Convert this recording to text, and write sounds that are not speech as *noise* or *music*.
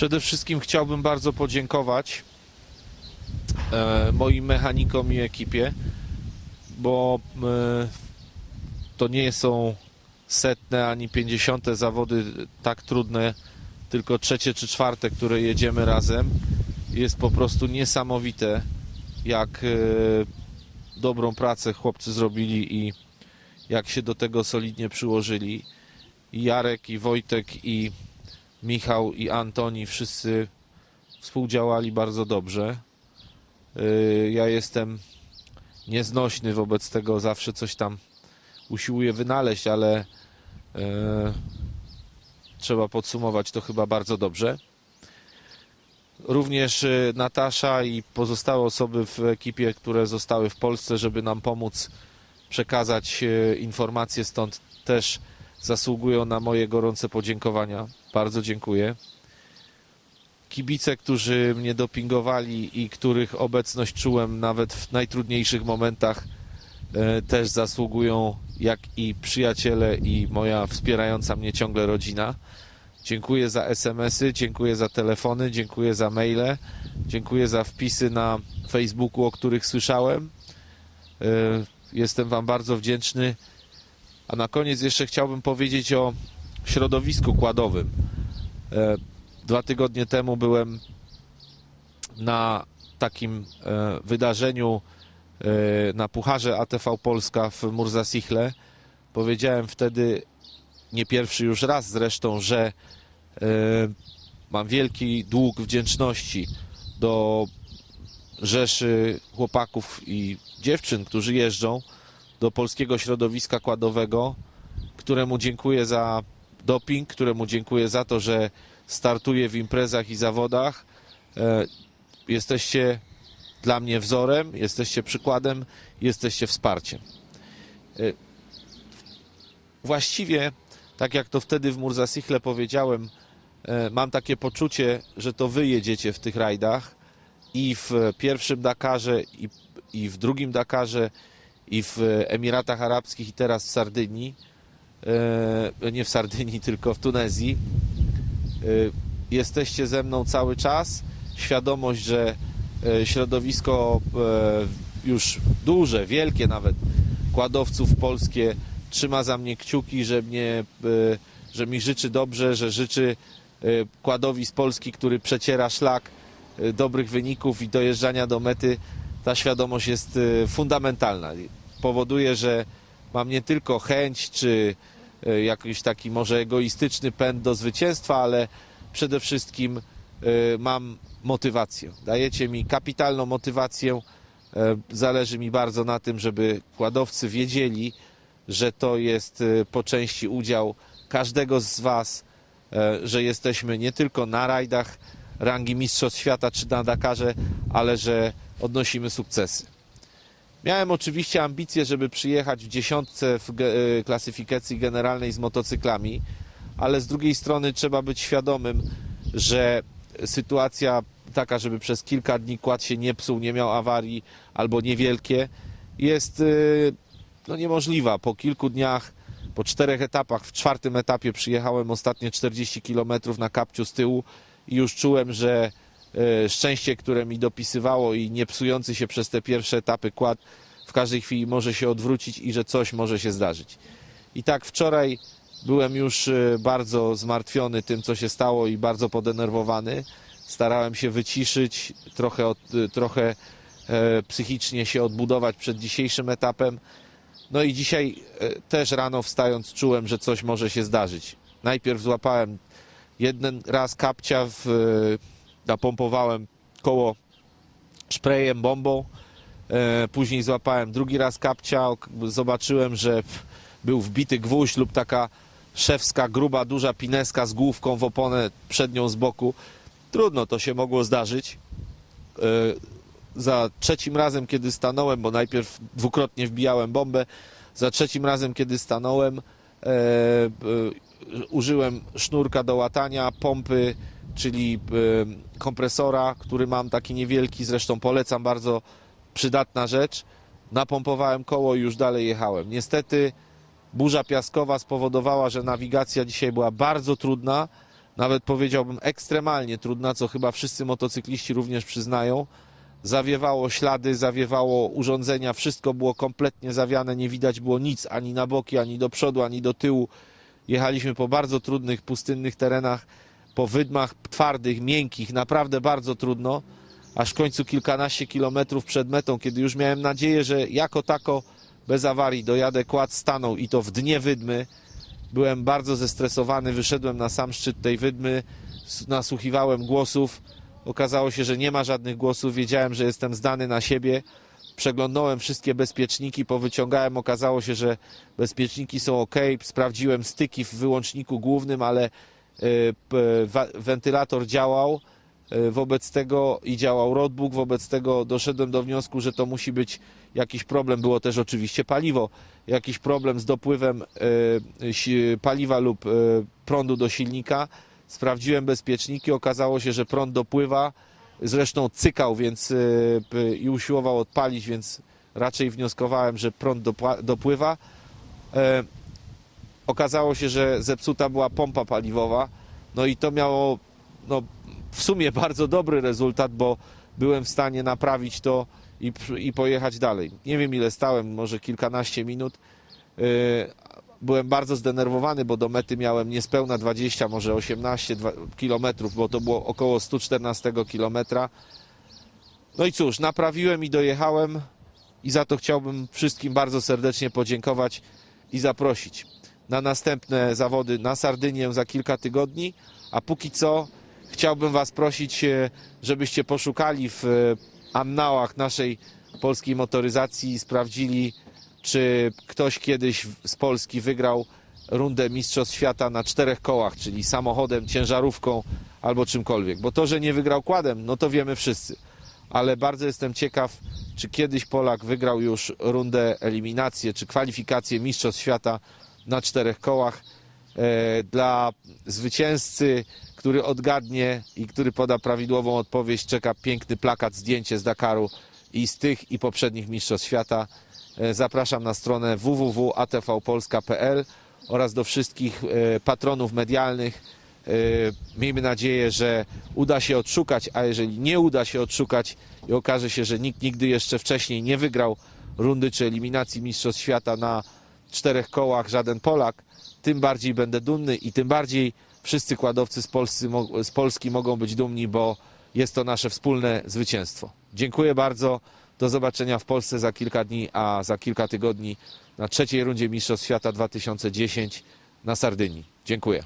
Przede wszystkim chciałbym bardzo podziękować e, moim mechanikom i ekipie, bo e, to nie są setne ani pięćdziesiąte zawody tak trudne, tylko trzecie czy czwarte, które jedziemy razem. Jest po prostu niesamowite, jak e, dobrą pracę chłopcy zrobili i jak się do tego solidnie przyłożyli. I Jarek, i Wojtek, i Michał, i Antoni wszyscy współdziałali bardzo dobrze. Yy, Ja jestem nieznośny wobec tego, zawsze coś tam usiłuję wynaleźć, ale yy, trzeba podsumować to chyba bardzo dobrze. Również yy, Natasza i pozostałe osoby w ekipie, które zostały w Polsce, żeby nam pomóc przekazać informacje stąd też zasługują na moje gorące podziękowania. Bardzo dziękuję. Kibice, którzy mnie dopingowali i których obecność czułem nawet w najtrudniejszych momentach, e, też zasługują, jak i przyjaciele i moja wspierająca mnie ciągle rodzina. Dziękuję za SMS-y, dziękuję za telefony, dziękuję za maile, dziękuję za wpisy na Facebooku, o których słyszałem. E, Jestem Wam bardzo wdzięczny. A na koniec jeszcze chciałbym powiedzieć o środowisku kładowym. E, Dwa tygodnie temu byłem na takim e, wydarzeniu e, na Pucharze ATV Polska w Murzasichle. Powiedziałem wtedy, nie pierwszy już raz zresztą, że mam wielki dług wdzięczności do rzeszy chłopaków i dziewczyn, którzy jeżdżą do polskiego środowiska kładowego, któremu dziękuję za doping, któremu dziękuję za to, że startuje w imprezach i zawodach. E, Jesteście dla mnie wzorem, jesteście przykładem, jesteście wsparciem. E, Właściwie, tak jak to wtedy w Murzasichle powiedziałem, e, mam takie poczucie, że to wy jedziecie w tych rajdach i w pierwszym Dakarze, i, i w drugim Dakarze, i w Emiratach Arabskich, i teraz w Sardynii. E, Nie w Sardynii, *laughs* tylko w Tunezji. E, Jesteście ze mną cały czas. Świadomość, że e, środowisko już duże, wielkie nawet kładowców polskie trzyma za mnie kciuki, że mnie, że mi życzy dobrze, że życzy kładowi z Polski, który przeciera szlak dobrych wyników i dojeżdżania do mety. Ta świadomość jest fundamentalna. Powoduje, że mam nie tylko chęć czy e, jakiś taki może egoistyczny pęd do zwycięstwa, ale przede wszystkim e, mam motywację. Dajecie mi kapitalną motywację. E, Zależy mi bardzo na tym, żeby kładowcy wiedzieli, że to jest po części udział każdego z Was, że jesteśmy nie tylko na rajdach rangi Mistrzostw Świata czy na Dakarze, ale że odnosimy sukcesy. Miałem oczywiście ambicje, żeby przyjechać w dziesiątce w e, klasyfikacji generalnej z motocyklami, ale z drugiej strony trzeba być świadomym, że sytuacja taka, żeby przez kilka dni kład się nie psuł, nie miał awarii albo niewielkie, jest y, no, niemożliwa. Po kilku dniach, po czterech etapach, w czwartym etapie przyjechałem ostatnie 40 km na kapciu z tyłu i już czułem, że y, szczęście, które mi dopisywało i nie psujący się przez te pierwsze etapy kład w każdej chwili może się odwrócić i że coś może się zdarzyć. I tak wczoraj byłem już y, bardzo zmartwiony tym, co się stało i bardzo podenerwowany. Starałem się wyciszyć, trochę, od, y, trochę e, psychicznie się odbudować przed dzisiejszym etapem. No i dzisiaj e, też rano wstając czułem, że coś może się zdarzyć. Najpierw złapałem jeden raz kapcia, w, e, napompowałem koło szprejem, bombą. E, Później złapałem drugi raz kapcia, zobaczyłem, że był wbity gwóźdź lub taka szewska, gruba, duża pineska z główką w oponę przednią z boku. Trudno to się mogło zdarzyć. E, Za trzecim razem, kiedy stanąłem, bo najpierw dwukrotnie wbijałem bombę, za trzecim razem, kiedy stanąłem, e, użyłem sznurka do łatania, pompy, czyli kompresora, który mam taki niewielki, zresztą polecam bardzo przydatna rzecz. Napompowałem koło i już dalej jechałem. Niestety burza piaskowa spowodowała, że nawigacja dzisiaj była bardzo trudna. nawet powiedziałbym ekstremalnie trudna, co chyba wszyscy motocykliści również przyznają. Zawiewało ślady, zawiewało urządzenia, wszystko było kompletnie zawiane, nie widać było nic ani na boki, ani do przodu, ani do tyłu. Jechaliśmy po bardzo trudnych, pustynnych terenach, po wydmach twardych, miękkich, naprawdę bardzo trudno, aż w końcu kilkanaście kilometrów przed metą, kiedy już miałem nadzieję, że jako tako bez awarii dojadę, kład stanął i to w dnie wydmy. Byłem bardzo zestresowany, wyszedłem na sam szczyt tej wydmy, nasłuchiwałem głosów. Okazało się, że nie ma żadnych głosów, wiedziałem, że jestem zdany na siebie. Przeglądałem wszystkie bezpieczniki, powyciągałem, okazało się, że bezpieczniki są ok. Sprawdziłem styki w wyłączniku głównym, ale wentylator działał. E, Wobec tego i działał roadbook, wobec tego doszedłem do wniosku, że to musi być jakiś problem. Było też oczywiście paliwo, jakiś problem z dopływem e, si- paliwa lub e, prądu do silnika. Sprawdziłem bezpieczniki, okazało się, że prąd dopływa. Zresztą cykał, więc e, i usiłował odpalić, więc raczej wnioskowałem, że prąd dopływa. Okazało się, że zepsuta była pompa paliwowa. No i to miało no, w sumie *laughs* bardzo dobry rezultat, bo byłem w stanie naprawić to i, i pojechać dalej. Nie wiem ile stałem, może kilkanaście minut. Yy, Byłem bardzo zdenerwowany, bo do mety miałem niespełna 20, może 18 dwa- kilometrów, bo to było około 114 kilometra. No i cóż, naprawiłem i dojechałem i za to chciałbym wszystkim bardzo serdecznie podziękować i zaprosić na następne zawody na Sardynię za kilka tygodni, a póki co chciałbym Was prosić, e, żebyście poszukali w e, annałach naszej polskiej motoryzacji i sprawdzili, czy ktoś kiedyś z Polski wygrał rundę Mistrzostw Świata na czterech kołach, czyli samochodem, ciężarówką albo czymkolwiek. Bo to, że nie wygrał kładem, no to wiemy wszyscy. Ale bardzo jestem ciekaw, czy kiedyś Polak wygrał już rundę eliminację, czy kwalifikację Mistrzostw Świata na czterech kołach. E, Dla zwycięzcy, który odgadnie i który poda prawidłową odpowiedź, czeka piękny plakat, zdjęcie z Dakaru i z tych i poprzednich Mistrzostw Świata. E, Zapraszam na stronę www.atvpolska.pl oraz do wszystkich e, patronów medialnych. Miejmy nadzieję, że uda się odszukać, a jeżeli nie uda się odszukać i okaże się, że nikt nigdy jeszcze wcześniej nie wygrał rundy czy eliminacji Mistrzostw Świata na czterech kołach, żaden Polak, tym bardziej będę dumny i tym bardziej wszyscy kładowcy z, Polscy, z Polski mogą być dumni, bo jest to nasze wspólne zwycięstwo. Dziękuję bardzo. Do zobaczenia w Polsce za kilka dni, a za kilka tygodni na trzeciej rundzie Mistrzostw Świata 2010 na Sardynii. Dziękuję.